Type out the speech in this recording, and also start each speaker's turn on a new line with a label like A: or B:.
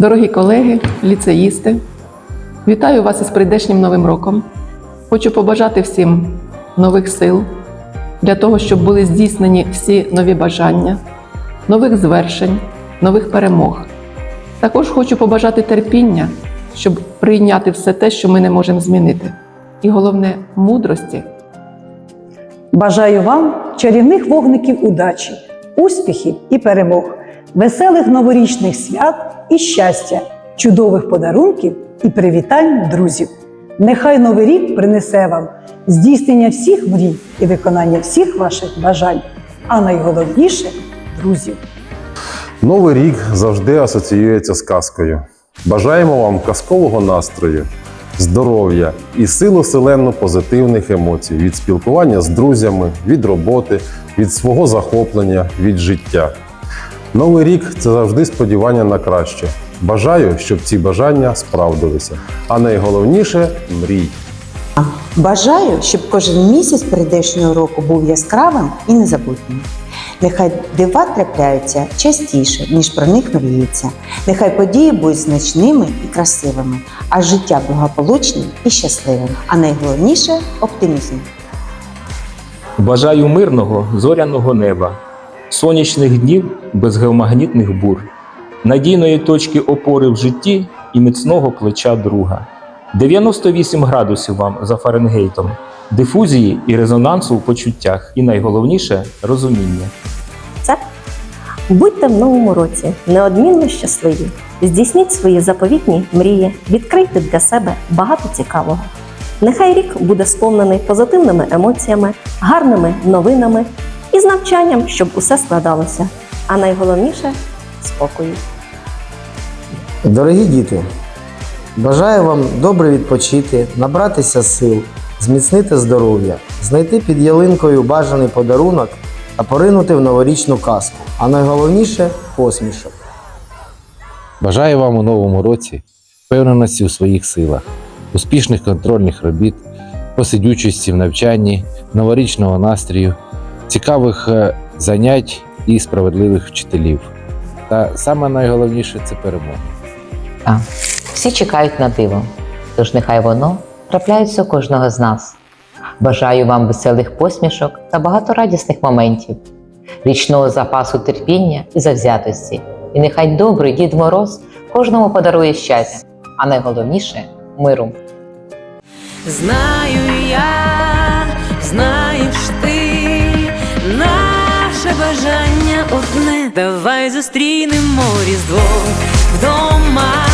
A: Дорогі колеги, ліцеїсти, вітаю вас із прийдешнім новим роком. Хочу побажати всім нових сил для того, щоб були здійснені всі нові бажання, нових звершень, нових перемог. Також хочу побажати терпіння, щоб прийняти все те, що ми не можемо змінити. І головне мудрості,
B: Бажаю вам чарівних вогників удачі, успіхів і перемог, веселих новорічних свят і щастя, чудових подарунків і привітань друзів. Нехай новий рік принесе вам здійснення всіх мрій і виконання всіх ваших бажань, а найголовніше друзів.
C: Новий рік завжди асоціюється з казкою. Бажаємо вам казкового настрою, здоров'я і силу селену позитивних емоцій від спілкування з друзями, від роботи, від свого захоплення, від життя. Новий рік це завжди сподівання на краще. Бажаю, щоб ці бажання справдилися. А найголовніше мрій.
D: Бажаю, щоб кожен місяць прийдешнього року був яскравим і незабутнім. Нехай дива трапляються частіше, ніж про них мріється. Нехай події будуть значними і красивими, а життя благополучним і щасливим. А найголовніше оптимізм.
E: Бажаю мирного зоряного неба, сонячних днів без геомагнітних бур, надійної точки опори в житті і міцного плеча друга. 98 градусів вам за Фаренгейтом, дифузії і резонансу у почуттях, і найголовніше розуміння.
F: Це будьте в новому році неодмінно щасливі. Здійсніть свої заповітні мрії, відкрийте для себе багато цікавого. Нехай рік буде сповнений позитивними емоціями, гарними новинами і з навчанням, щоб усе складалося. А найголовніше спокою.
G: Дорогі діти, бажаю вам добре відпочити, набратися сил, зміцнити здоров'я, знайти під ялинкою бажаний подарунок та поринути в новорічну казку, а найголовніше посмішок.
H: Бажаю вам у новому році впевненості у своїх силах, успішних контрольних робіт, посидючості в навчанні, новорічного настрію, цікавих е, занять і справедливих вчителів. Та саме найголовніше це перемога.
I: Так, всі чекають на диво, тож нехай воно трапляється у кожного з нас. Бажаю вам веселих посмішок та багато радісних моментів, річного запасу терпіння і завзятості. І нехай добрий Дід Мороз кожному подарує щастя, а найголовніше миру.
J: Знаю я, ти, наше бажання одне. Давай зустрінемо різдво вдома,